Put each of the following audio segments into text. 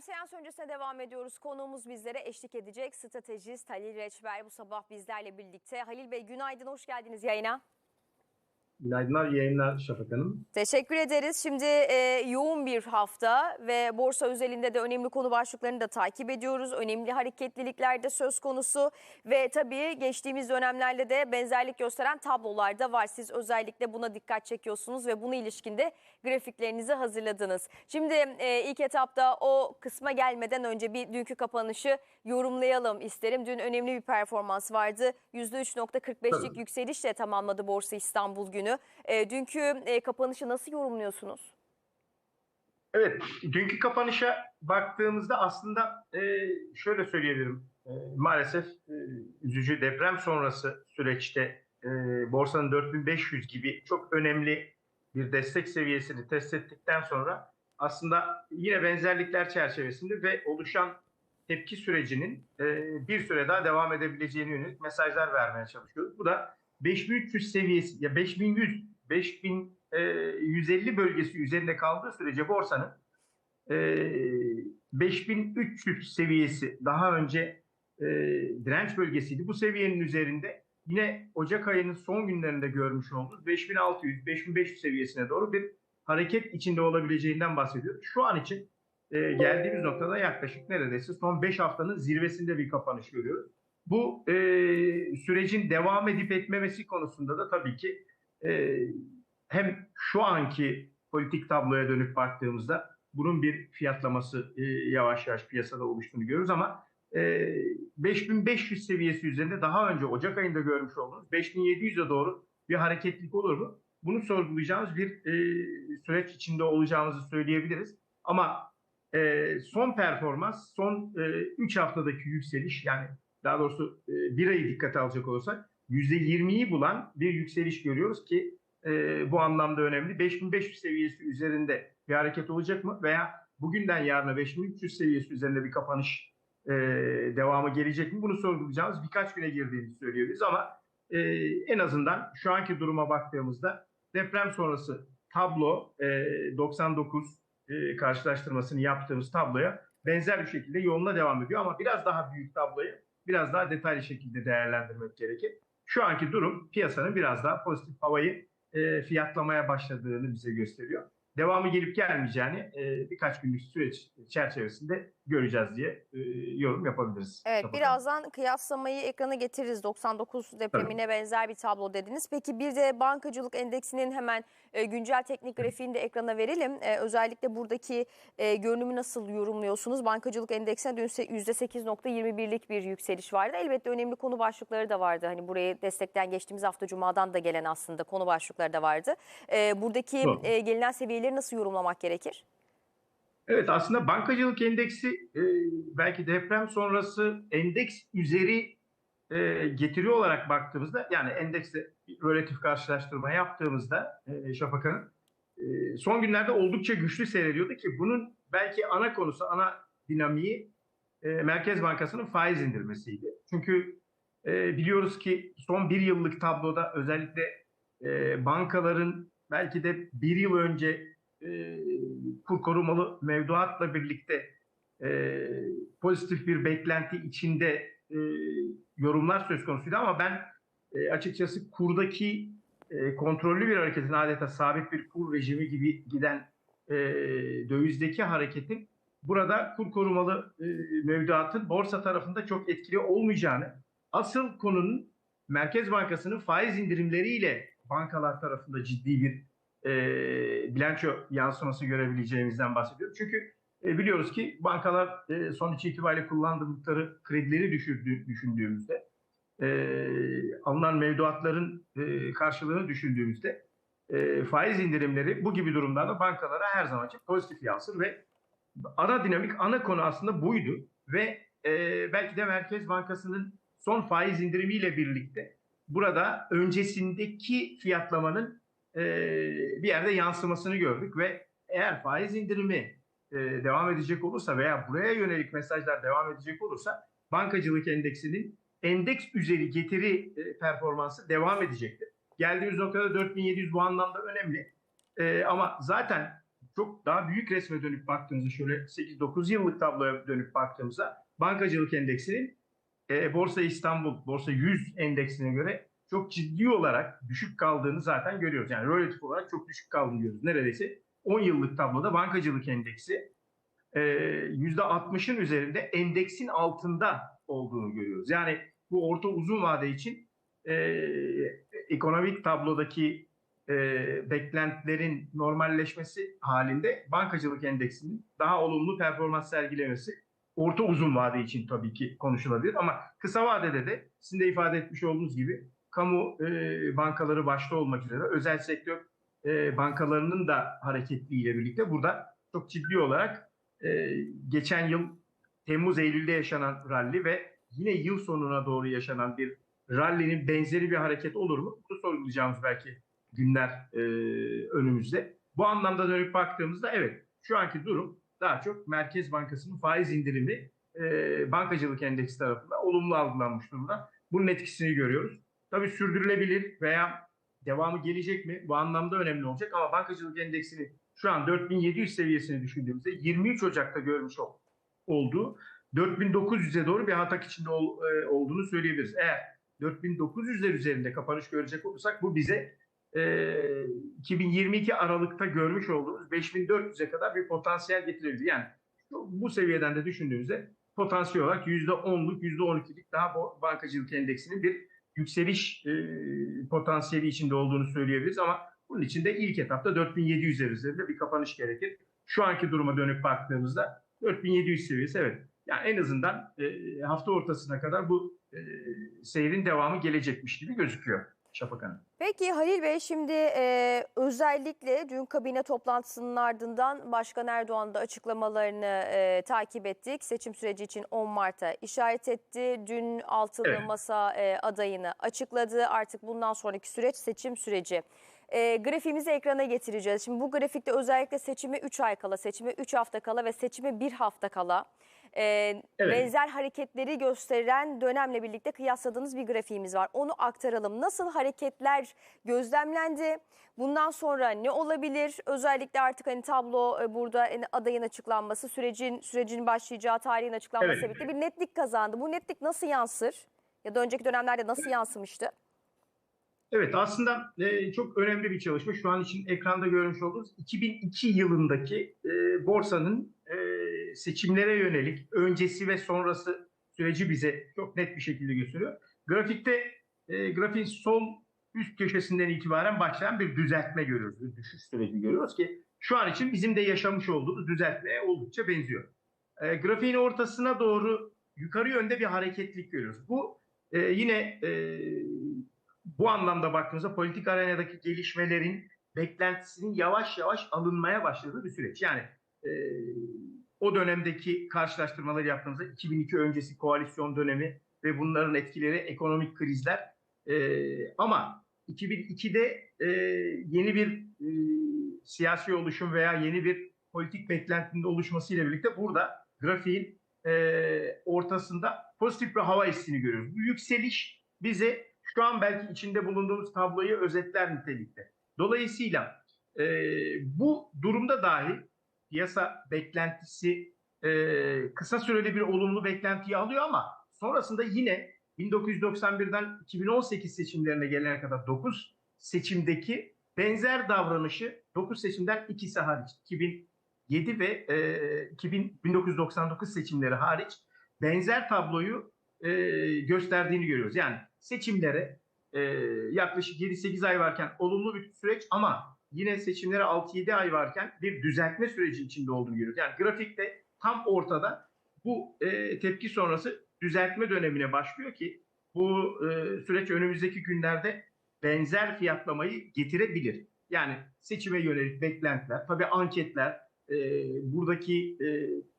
seans öncesine devam ediyoruz. Konuğumuz bizlere eşlik edecek stratejist Halil Reçber bu sabah bizlerle birlikte. Halil Bey günaydın, hoş geldiniz yayına. Günaydınlar, yayınlar Şafak Hanım. Teşekkür ederiz. Şimdi e, yoğun bir hafta ve borsa özelinde de önemli konu başlıklarını da takip ediyoruz. Önemli hareketlilikler de söz konusu ve tabii geçtiğimiz dönemlerle de benzerlik gösteren tablolar da var. Siz özellikle buna dikkat çekiyorsunuz ve buna ilişkinde grafiklerinizi hazırladınız. Şimdi e, ilk etapta o kısma gelmeden önce bir dünkü kapanışı yorumlayalım isterim. Dün önemli bir performans vardı. %3.45'lik Tabii. yükselişle tamamladı Borsa İstanbul günü. E, dünkü e, kapanışı nasıl yorumluyorsunuz? Evet, dünkü kapanışa baktığımızda aslında e, şöyle söyleyebilirim. E, maalesef e, üzücü deprem sonrası süreçte e, borsanın 4500 gibi çok önemli bir destek seviyesini test ettikten sonra aslında yine benzerlikler çerçevesinde ve oluşan tepki sürecinin e, bir süre daha devam edebileceğine yönelik mesajlar vermeye çalışıyoruz. Bu da 5300 seviyesi ya 5100 5150 bölgesi üzerinde kaldığı sürece borsanın e, 5300 seviyesi daha önce e, direnç bölgesiydi. Bu seviyenin üzerinde yine Ocak ayının son günlerinde görmüş olduğumuz 5600-5500 seviyesine doğru bir hareket içinde olabileceğinden bahsediyoruz. Şu an için e, geldiğimiz noktada yaklaşık neredeyse son 5 haftanın zirvesinde bir kapanış görüyoruz. Bu e, sürecin devam edip etmemesi konusunda da tabii ki e, hem şu anki politik tabloya dönüp baktığımızda bunun bir fiyatlaması e, yavaş yavaş piyasada oluştuğunu görüyoruz ama e, 5500 seviyesi üzerinde daha önce Ocak ayında görmüş olduğumuz 5700'e doğru bir hareketlilik olur mu? Bunu sorgulayacağımız bir e, süreç içinde olacağımızı söyleyebiliriz. Ama e, son performans, son 3 haftadaki yükseliş yani daha doğrusu e, bir ayı dikkate alacak olursak %20'yi bulan bir yükseliş görüyoruz ki e, bu anlamda önemli. 5500 seviyesi üzerinde bir hareket olacak mı? Veya bugünden yarına 5300 seviyesi üzerinde bir kapanış e, devamı gelecek mi? Bunu sorgulayacağımız birkaç güne girdiğimizi söyleyebiliriz ama e, en azından şu anki duruma baktığımızda deprem sonrası tablo e, 99 e, karşılaştırmasını yaptığımız tabloya benzer bir şekilde yoluna devam ediyor ama biraz daha büyük tabloyu biraz daha detaylı şekilde değerlendirmek gerekir. Şu anki durum piyasanın biraz daha pozitif havayı e, fiyatlamaya başladığını bize gösteriyor. Devamı gelip gelmeyeceğini e, birkaç günlük süreç çerçevesinde göreceğiz diye e, yorum yapabiliriz. Evet Şafak Hanım. birazdan kıyaslamayı ekrana getiririz. 99 depremine benzer bir tablo dediniz. Peki bir de bankacılık endeksinin hemen e, güncel teknik grafiğini de ekrana verelim. E, özellikle buradaki e, görünümü nasıl yorumluyorsunuz? Bankacılık endeksine dün se- %8.21'lik bir yükseliş vardı. Elbette önemli konu başlıkları da vardı. Hani burayı destekten geçtiğimiz hafta Cuma'dan da gelen aslında konu başlıkları da vardı. E, buradaki Doğru. e, gelinen seviyeleri nasıl yorumlamak gerekir? Evet aslında bankacılık endeksi e, belki deprem sonrası endeks üzeri e, getiri olarak baktığımızda yani endekste bir relatif karşılaştırma yaptığımızda e, Şafak e, son günlerde oldukça güçlü seyrediyordu ki bunun belki ana konusu, ana dinamiği e, Merkez Bankası'nın faiz indirmesiydi. Çünkü e, biliyoruz ki son bir yıllık tabloda özellikle e, bankaların belki de bir yıl önce e, kur korumalı mevduatla birlikte e, pozitif bir beklenti içinde e, yorumlar söz konusuydu. Ama ben e, açıkçası kurdaki e, kontrollü bir hareketin adeta sabit bir kur rejimi gibi giden e, dövizdeki hareketin burada kur korumalı e, mevduatın borsa tarafında çok etkili olmayacağını, asıl konunun Merkez Bankası'nın faiz indirimleriyle bankalar tarafında ciddi bir e, bilanço yansıması görebileceğimizden bahsediyorum. Çünkü e, biliyoruz ki bankalar e, son içi itibariyle kullandıkları kredileri düşürdüğü, düşündüğümüzde e, alınan mevduatların e, karşılığını düşündüğümüzde e, faiz indirimleri bu gibi durumlarda bankalara her zaman için pozitif yansır ve ana dinamik, ana konu aslında buydu ve e, belki de Merkez Bankası'nın son faiz indirimiyle birlikte burada öncesindeki fiyatlamanın e, bir yerde yansımasını gördük ve eğer faiz indirimi e, devam edecek olursa veya buraya yönelik mesajlar devam edecek olursa bankacılık endeksinin endeks üzeri getiri e, performansı devam edecektir. Geldiğimiz noktada 4700 bu anlamda önemli. Ama zaten çok daha büyük resme dönüp baktığımızda şöyle 8-9 yıllık tabloya dönüp baktığımızda bankacılık endeksinin Borsa İstanbul, Borsa 100 endeksine göre çok ciddi olarak düşük kaldığını zaten görüyoruz. Yani relatif olarak çok düşük kaldığını görüyoruz. Neredeyse 10 yıllık tabloda bankacılık endeksi e, %60'ın üzerinde endeksin altında olduğunu görüyoruz. Yani bu orta uzun vade için e, ekonomik tablodaki e, beklentilerin normalleşmesi halinde bankacılık endeksinin daha olumlu performans sergilemesi orta uzun vade için tabii ki konuşulabilir ama kısa vadede de sizin de ifade etmiş olduğunuz gibi kamu e, bankaları başta olmak üzere özel sektör e, bankalarının da hareketliğiyle birlikte burada çok ciddi olarak e, geçen yıl Temmuz-Eylül'de yaşanan rally ve yine yıl sonuna doğru yaşanan bir rally'nin benzeri bir hareket olur mu? Bunu sorgulayacağımız belki günler e, önümüzde. Bu anlamda dönüp baktığımızda evet şu anki durum daha çok Merkez Bankası'nın faiz indirimi e, bankacılık endeksi tarafından olumlu algılanmış durumda. Bunun etkisini görüyoruz. Tabii sürdürülebilir veya devamı gelecek mi? Bu anlamda önemli olacak ama bankacılık endeksini şu an 4700 seviyesini düşündüğümüzde 23 Ocak'ta görmüş ol, olduğu 4900'e doğru bir atak içinde ol, e, olduğunu söyleyebiliriz. Eğer 4900'ler üzerinde kapanış görecek olursak bu bize e, 2022 Aralık'ta görmüş olduğumuz 5400'e kadar bir potansiyel getirebilir. Yani bu seviyeden de düşündüğümüzde potansiyel olarak %10'luk, %12'lik daha bankacılık endeksinin bir yükseliş e, potansiyeli içinde olduğunu söyleyebiliriz ama bunun için de ilk etapta 4700 üzerinde bir kapanış gerekir. Şu anki duruma dönüp baktığımızda 4700 seviyesi evet. Yani en azından e, hafta ortasına kadar bu e, seyrin devamı gelecekmiş gibi gözüküyor Şafak Hanım. Peki Halil Bey şimdi e, özellikle dün kabine toplantısının ardından Başkan Erdoğan da açıklamalarını e, takip ettik. Seçim süreci için 10 Mart'a işaret etti. Dün altılı Evet. masa e, adayını açıkladı. Artık bundan sonraki süreç seçim süreci. E, grafiğimizi ekrana getireceğiz. Şimdi bu grafikte özellikle seçime 3 ay kala, seçime 3 hafta kala ve seçime 1 hafta kala e, Evet. benzer hareketleri gösteren dönemle birlikte kıyasladığınız bir grafiğimiz var. Onu aktaralım. Nasıl hareketler gözlemlendi? Bundan sonra ne olabilir? Özellikle artık hani tablo e, burada en- adayın açıklanması, sürecin sürecin başlayacağı tarihin açıklanmasıyla Evet. birlikte bir netlik kazandı. Bu netlik nasıl yansır? Ya da önceki dönemlerde nasıl yansımıştı? Evet aslında e, çok önemli bir çalışma. Şu an için ekranda görmüş olduğunuz 2002 yılındaki e, borsanın e, seçimlere yönelik öncesi ve sonrası süreci bize çok net bir şekilde gösteriyor. Grafikte e, grafiğin sol üst köşesinden itibaren başlayan bir düzeltme görüyoruz. Bir düşüş süreci görüyoruz ki şu an için bizim de yaşamış olduğumuz düzeltmeye oldukça benziyor. E, grafiğin ortasına doğru yukarı yönde bir hareketlik görüyoruz. Bu e, yine e, bu anlamda baktığımızda politik arenadaki gelişmelerin beklentisinin yavaş yavaş alınmaya başladığı bir süreç. Yani e, o dönemdeki karşılaştırmaları yaptığımızda 2002 öncesi koalisyon dönemi ve bunların etkileri ekonomik krizler E, ama 2002'de e, yeni bir e, siyasi oluşum veya yeni bir politik beklentinin oluşmasıyla birlikte burada grafiğin e, ortasında pozitif bir hava hissini görüyoruz. Bu yükseliş bize şu an belki içinde bulunduğumuz tabloyu özetler nitelikte. Dolayısıyla e, bu durumda dahi piyasa beklentisi e, kısa süreli bir olumlu beklentiyi alıyor ama sonrasında yine 1991'den 2018 seçimlerine gelene kadar 9 seçimdeki benzer davranışı 9 seçimden ikisi hariç 2007 ve e, 2000, 1999 seçimleri hariç benzer tabloyu e, gösterdiğini görüyoruz. Yani seçimlere e, yaklaşık 7-8 ay varken olumlu bir süreç ama yine seçimlere 6-7 ay varken bir düzeltme süreci içinde olduğunu görüyoruz. Yani grafikte tam ortada bu e, tepki sonrası düzeltme dönemine başlıyor ki bu e, süreç önümüzdeki günlerde benzer fiyatlamayı getirebilir. Yani seçime yönelik beklentiler, tabii anketler, e, buradaki e,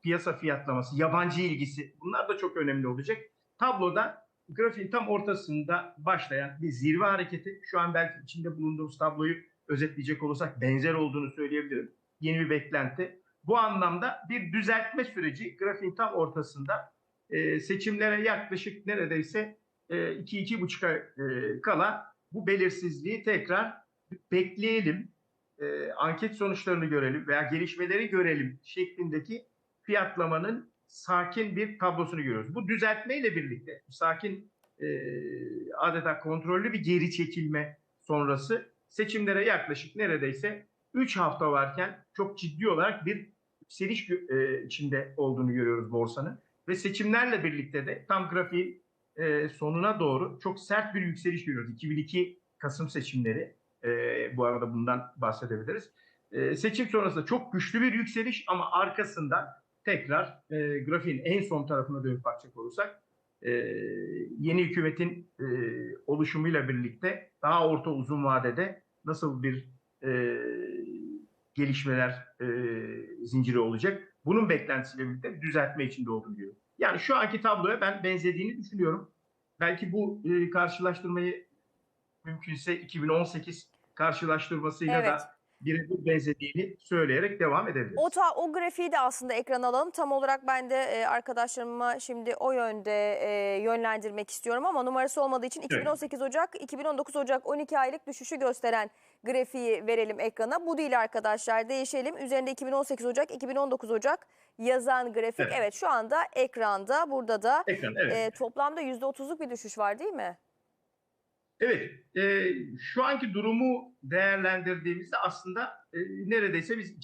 piyasa fiyatlaması, yabancı ilgisi bunlar da çok önemli olacak. Tabloda grafiğin tam ortasında başlayan bir zirve hareketi. Şu an belki içinde bulunduğumuz tabloyu özetleyecek olursak benzer olduğunu söyleyebilirim. Yeni bir beklenti. Bu anlamda bir düzeltme süreci grafiğin tam ortasında e, seçimlere yaklaşık neredeyse 2-2,5 ay e, kala bu belirsizliği tekrar bekleyelim. e, anket sonuçlarını görelim veya gelişmeleri görelim şeklindeki fiyatlamanın sakin bir tablosunu görüyoruz. Bu düzeltmeyle birlikte sakin e, adeta kontrollü bir geri çekilme sonrası seçimlere yaklaşık neredeyse 3 hafta varken çok ciddi olarak bir yükseliş e, içinde olduğunu görüyoruz borsanın. Ve seçimlerle birlikte de tam grafiğin e, sonuna doğru çok sert bir yükseliş görüyoruz. 2002 Kasım seçimleri e, bu arada bundan bahsedebiliriz. E, seçim sonrasında çok güçlü bir yükseliş ama arkasından tekrar e, grafiğin en son tarafına dönüp bakacak olursak e, yeni hükümetin e, oluşumuyla birlikte daha orta uzun vadede nasıl bir e, gelişmeler e, zinciri olacak. Bunun beklentisiyle birlikte düzeltme içinde olduğunu diyor. Yani şu anki tabloya ben benzediğini düşünüyorum. Belki bu e, karşılaştırmayı mümkünse 2018 karşılaştırmasıyla Evet. da birebir benzediğini söyleyerek devam edebiliriz. O, ta, o grafiği de aslında ekran alalım. Tam olarak ben de e, arkadaşlarıma şimdi o yönde e, yönlendirmek istiyorum ama numarası olmadığı için 2018 Ocak, 2019 Ocak 12 aylık düşüşü gösteren grafiği verelim ekrana. Bu değil arkadaşlar değişelim. Üzerinde 2018 Ocak, 2019 Ocak yazan grafik. Evet, Evet. şu anda ekranda burada da Ekran, evet. e, toplamda %30'luk bir düşüş var değil mi? Evet, e, şu anki durumu değerlendirdiğimizde aslında e, neredeyse biz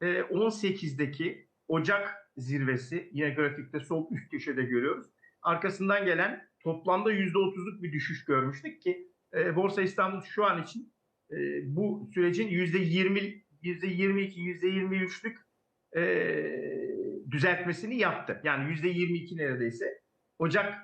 2018'deki Ocak zirvesi yine grafikte sol üst köşede görüyoruz. Arkasından gelen toplamda %30'luk bir düşüş görmüştük ki e, Borsa İstanbul şu an için e, bu sürecin %20, %22, %23'lük e, düzeltmesini yaptı. Yani %22 neredeyse Ocak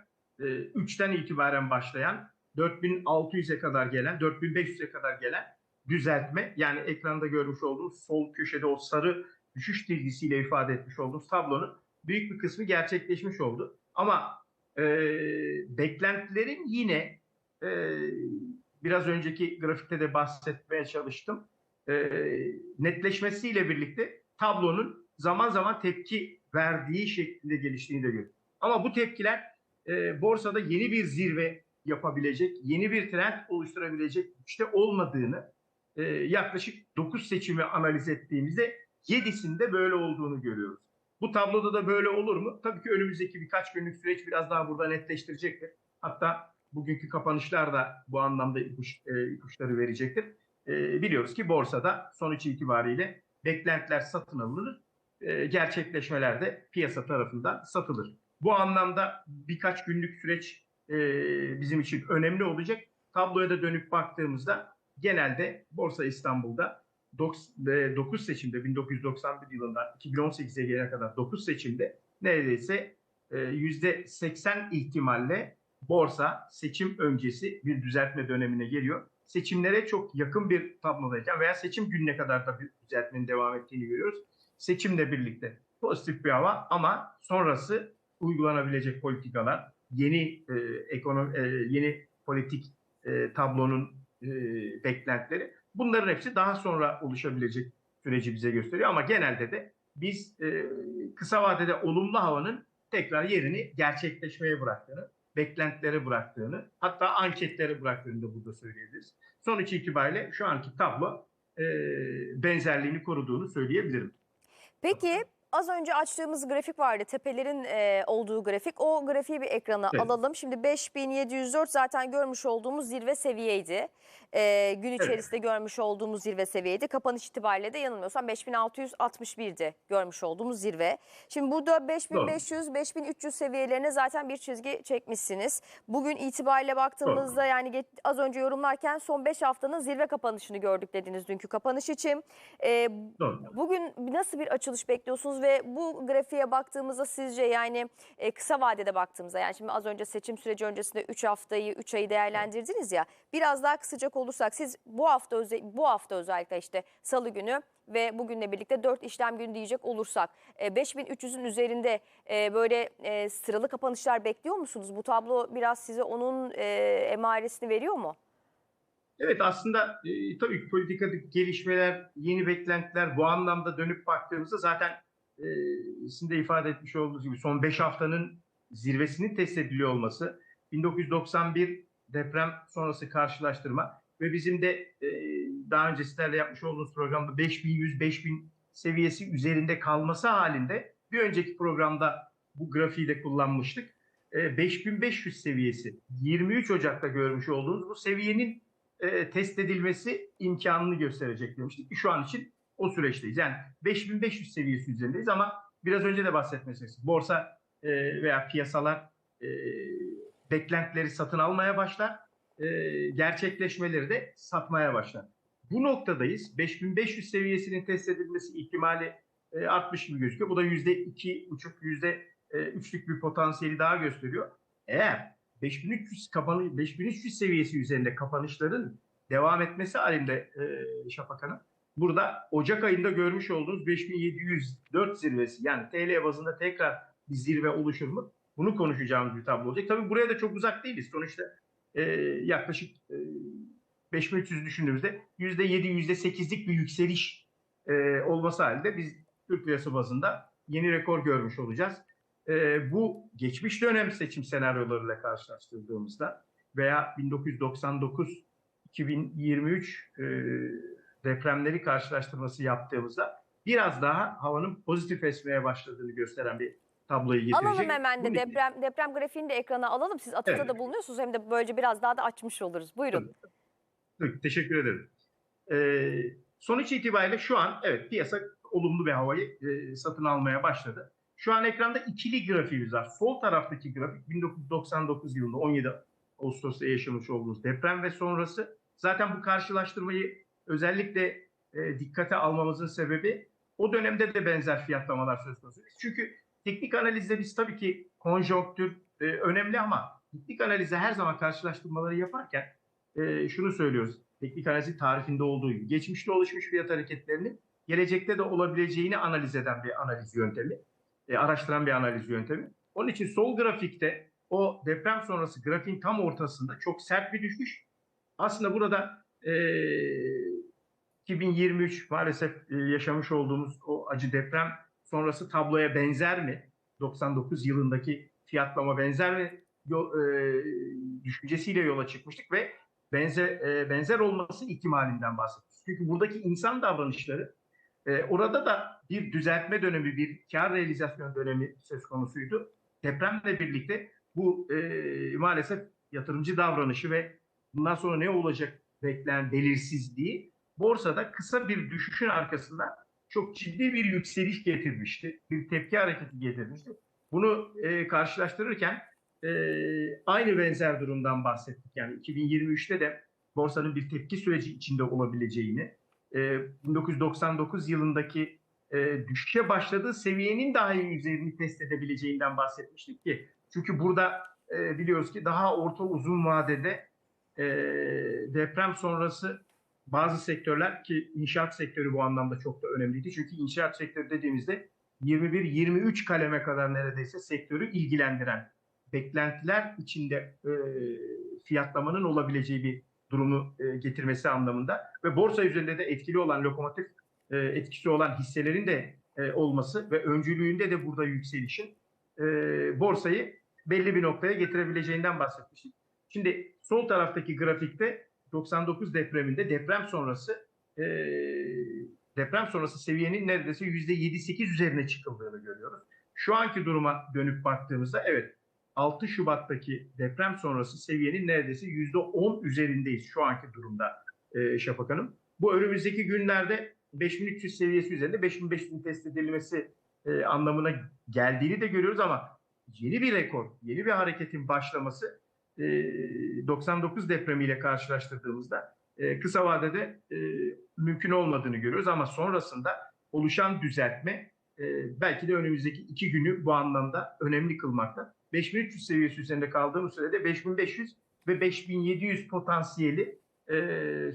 e, 3'ten itibaren başlayan 4600'e kadar gelen, 4500'e kadar gelen düzeltme yani ekranda görmüş olduğunuz sol köşede o sarı düşüş çizgisiyle ifade etmiş olduğumuz tablonun büyük bir kısmı gerçekleşmiş oldu. Ama e, beklentilerin yine e, biraz önceki grafikte de bahsetmeye çalıştım. E, netleşmesiyle birlikte tablonun zaman zaman tepki verdiği şeklinde geliştiğini de görüyoruz. Ama bu tepkiler e, borsada yeni bir zirve yapabilecek, yeni bir trend oluşturabilecek güçte olmadığını e, yaklaşık 9 seçimi analiz ettiğimizde 7'sinde böyle olduğunu görüyoruz. Bu tabloda da böyle olur mu? Tabii ki önümüzdeki birkaç günlük süreç biraz daha burada netleştirecektir. Hatta bugünkü kapanışlar da bu anlamda ipuç, e, ipuçları verecektir. E, biliyoruz ki borsada sonuç itibariyle beklentiler satın alınır, e, gerçekleşmeler de piyasa tarafından satılır. Bu anlamda birkaç günlük süreç e, bizim için önemli olacak. Tabloya da dönüp baktığımızda genelde Borsa İstanbul'da 9 seçimde 1991 yılından 2018'e gelene kadar 9 seçimde neredeyse e, %80 ihtimalle borsa seçim öncesi bir düzeltme dönemine geliyor. Seçimlere çok yakın bir tablodayken veya seçim gününe kadar da bir düzeltmenin devam ettiğini görüyoruz. Seçimle birlikte pozitif bir hava ama sonrası uygulanabilecek politikalar, yeni e, ekonomi, e, yeni politik e, tablonun e, beklentileri bunların hepsi daha sonra oluşabilecek süreci bize gösteriyor ama genelde de biz e, kısa vadede olumlu havanın tekrar yerini gerçekleşmeye bıraktığını, beklentilere bıraktığını, hatta anketlere bıraktığını da burada söyleyebiliriz. Sonuç itibariyle şu anki tablo e, benzerliğini koruduğunu söyleyebilirim. Peki az önce açtığımız grafik vardı. Tepelerin e, olduğu grafik. O grafiği bir ekrana Evet. alalım. Şimdi 5704 zaten görmüş olduğumuz zirve seviyeydi. E, gün içerisinde görmüş olduğumuz zirve seviyeydi. Kapanış itibariyle de yanılmıyorsam 5661'di görmüş olduğumuz zirve. Şimdi burada 5500-5300 seviyelerine zaten bir çizgi çekmişsiniz. Bugün itibariyle baktığımızda yani geç- az önce yorumlarken son 5 haftanın zirve kapanışını gördük dediniz dünkü kapanış için. E, Doğru. Bugün nasıl bir açılış bekliyorsunuz ve bu grafiğe baktığımızda sizce yani e, kısa vadede baktığımızda yani şimdi az önce seçim süreci öncesinde 3 haftayı 3 ayı değerlendirdiniz ya biraz daha kısacak olursak siz bu hafta bu hafta özellikle işte salı günü ve bugünle birlikte 4 işlem günü diyecek olursak e, 5300'ün üzerinde e, böyle e, sıralı kapanışlar bekliyor musunuz? Bu tablo biraz size onun e, emaresini veriyor mu? Evet aslında e, tabii ki politikadaki gelişmeler, yeni beklentiler bu anlamda dönüp baktığımızda zaten e, sizin de ifade etmiş olduğunuz gibi son 5 haftanın zirvesinin test ediliyor olması, 1991 deprem sonrası karşılaştırma ve bizim de e, daha önce sizlerle yapmış olduğumuz programda 5100-5000 seviyesi üzerinde kalması halinde bir önceki programda bu grafiği de kullanmıştık. E, 5500 seviyesi 23 Ocak'ta görmüş olduğunuz bu seviyenin e, test edilmesi imkanını gösterecek demiştik şu an için o süreçteyiz. Yani 5500 seviyesi üzerindeyiz ama biraz önce de bahsetmesiniz. Borsa e, veya piyasalar e, beklentileri satın almaya başlar, e, gerçekleşmeleri de satmaya başlar. Bu noktadayız. 5500 seviyesinin test edilmesi ihtimali e, artmış gibi gözüküyor. Bu da %2,5, %3'lük bir potansiyeli daha gösteriyor. Eğer 5300 kapanı 5300 seviyesi üzerinde kapanışların devam etmesi halinde e, Şafak Hanım burada Ocak ayında görmüş olduğunuz 5704 zirvesi yani TL bazında tekrar bir zirve oluşur mu? Bunu konuşacağımız bir tablo olacak. Tabii buraya da çok uzak değiliz. Sonuçta e, yaklaşık e, 5300 düşündüğümüzde %7, %8'lik bir yükseliş e, olması halinde biz Türk lirası bazında yeni rekor görmüş olacağız. E, bu geçmiş dönem seçim senaryolarıyla karşılaştırdığımızda veya 1999 2023 e, depremleri karşılaştırması yaptığımızda biraz daha havanın pozitif esmeye başladığını gösteren bir tabloyu getirecek. Alalım hemen de deprem deprem grafiğini de ekrana alalım. Siz atıfta Evet. da bulunuyorsunuz hem de böylece biraz daha da açmış oluruz. Buyurun. Tabii, Teşekkür ederim. Ee, sonuç itibariyle şu an evet piyasa olumlu bir havayı e, satın almaya başladı. Şu an ekranda ikili grafiğimiz var. Sol taraftaki grafik 1999 yılında 17 Ağustos'ta yaşamış olduğumuz deprem ve sonrası. Zaten bu karşılaştırmayı özellikle e, dikkate almamızın sebebi o dönemde de benzer fiyatlamalar söz konusu. Çünkü teknik analizde biz tabii ki konjonktür e, önemli ama teknik analizde her zaman karşılaştırmaları yaparken e, şunu söylüyoruz. Teknik analizin tarifinde olduğu gibi geçmişte oluşmuş fiyat hareketlerinin gelecekte de olabileceğini analiz eden bir analiz yöntemi, e, araştıran bir analiz yöntemi. Onun için sol grafikte o deprem sonrası grafiğin tam ortasında çok sert bir düşüş. Aslında burada e, 2023 maalesef e, yaşamış olduğumuz o acı deprem sonrası tabloya benzer mi? 99 yılındaki fiyatlama benzer mi? Yol, e, düşüncesiyle yola çıkmıştık ve benzer e, benzer olması ihtimalinden bahsediyoruz. Çünkü buradaki insan davranışları e, orada da bir düzeltme dönemi, bir kar realizasyon dönemi söz konusuydu. Depremle birlikte bu e, maalesef yatırımcı davranışı ve bundan sonra ne olacak beklenen belirsizliği borsada kısa bir düşüşün arkasında çok ciddi bir yükseliş getirmişti. Bir tepki hareketi getirmişti. Bunu e, karşılaştırırken e, aynı benzer durumdan bahsettik. Yani 2023'te de borsanın bir tepki süreci içinde olabileceğini, e, 1999 yılındaki e, düşüşe başladığı seviyenin daha iyi üzerini test edebileceğinden bahsetmiştik ki. Çünkü burada e, biliyoruz ki daha orta uzun vadede e, deprem sonrası bazı sektörler ki inşaat sektörü bu anlamda çok da önemliydi. Çünkü inşaat sektörü dediğimizde 21-23 kaleme kadar neredeyse sektörü ilgilendiren beklentiler içinde e, fiyatlamanın olabileceği bir durumu e, getirmesi anlamında ve borsa üzerinde de etkili olan lokomotif e, etkisi olan hisselerin de e, olması ve öncülüğünde de burada yükselişin e, borsayı belli bir noktaya getirebileceğinden bahsetmiştik. Şimdi sol taraftaki grafikte 99 depreminde deprem sonrası e, deprem sonrası seviyenin neredeyse %7-8 üzerine çıkıldığını görüyoruz. Şu anki duruma dönüp baktığımızda evet 6 Şubat'taki deprem sonrası seviyenin neredeyse %10 üzerindeyiz şu anki durumda e, Şafak Hanım. Bu önümüzdeki günlerde 5300 seviyesi üzerinde 5500'ün test edilmesi e, anlamına geldiğini de görüyoruz ama yeni bir rekor, yeni bir hareketin başlaması 99 depremiyle karşılaştırdığımızda e, kısa vadede e, mümkün olmadığını görüyoruz ama sonrasında oluşan düzeltme e, belki de önümüzdeki iki günü bu anlamda önemli kılmakta. 5300 seviyesi üzerinde kaldığımız sürede 5500 ve 5700 potansiyeli e,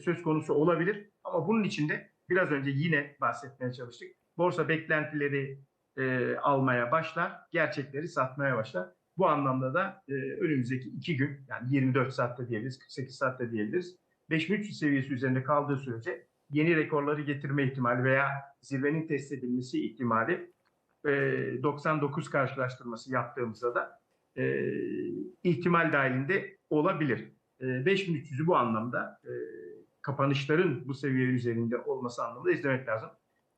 söz konusu olabilir. Ama bunun için de biraz önce yine bahsetmeye çalıştık. Borsa beklentileri e, almaya başlar, gerçekleri satmaya başlar. Bu anlamda da e, önümüzdeki iki gün yani 24 saatte diyebiliriz, 48 saatte diyebiliriz. 5300 seviyesi üzerinde kaldığı sürece yeni rekorları getirme ihtimali veya zirvenin test edilmesi ihtimali e, 99 karşılaştırması yaptığımızda da e, ihtimal dahilinde olabilir. E, 5300'ü bu anlamda e, kapanışların bu seviye üzerinde olması anlamında izlemek lazım.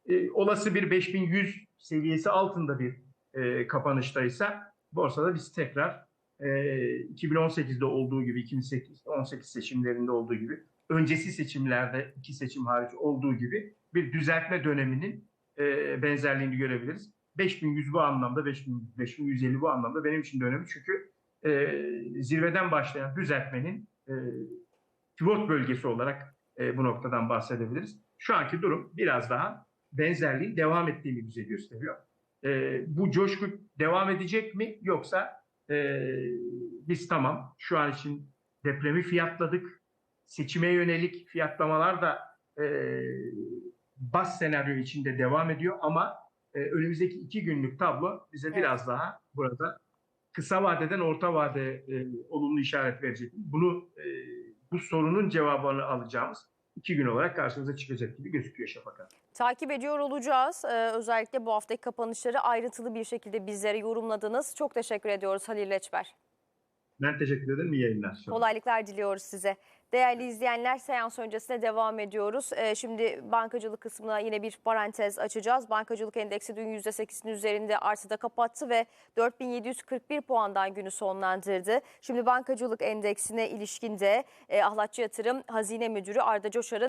E, olası bir 5100 seviyesi altında bir e, kapanıştaysa borsada biz tekrar e, 2018'de olduğu gibi 2018 seçimlerinde olduğu gibi öncesi seçimlerde iki seçim hariç olduğu gibi bir düzeltme döneminin e, benzerliğini görebiliriz. 5100 bu anlamda 5000, 5150 bu anlamda benim için de önemli çünkü e, zirveden başlayan düzeltmenin e, pivot bölgesi olarak e, bu noktadan bahsedebiliriz. Şu anki durum biraz daha benzerliğin devam ettiğini bize gösteriyor. E, bu coşku devam edecek mi yoksa e, biz tamam şu an için depremi fiyatladık. Seçime yönelik fiyatlamalar da e, bas senaryo içinde devam ediyor ama e, önümüzdeki iki günlük tablo bize Evet. biraz daha burada kısa vadeden orta vade e, olumlu işaret verecek. Bunu e, bu sorunun cevabını alacağımız iki gün olarak karşımıza çıkacak gibi gözüküyor Şafak Hanım. Takip ediyor olacağız. Ee, özellikle bu haftaki kapanışları ayrıntılı bir şekilde bizlere yorumladınız. Çok teşekkür ediyoruz Halil Reçber. Ben teşekkür ederim. İyi yayınlar. Kolaylıklar diliyoruz size. Değerli izleyenler seans öncesine devam ediyoruz. Ee, şimdi bankacılık kısmına yine bir parantez açacağız. Bankacılık endeksi dün %8'in üzerinde artıda kapattı ve 4741 puandan günü sonlandırdı. Şimdi bankacılık endeksine ilişkin de e, Ahlatçı Yatırım Hazine Müdürü Arda Coşar'ın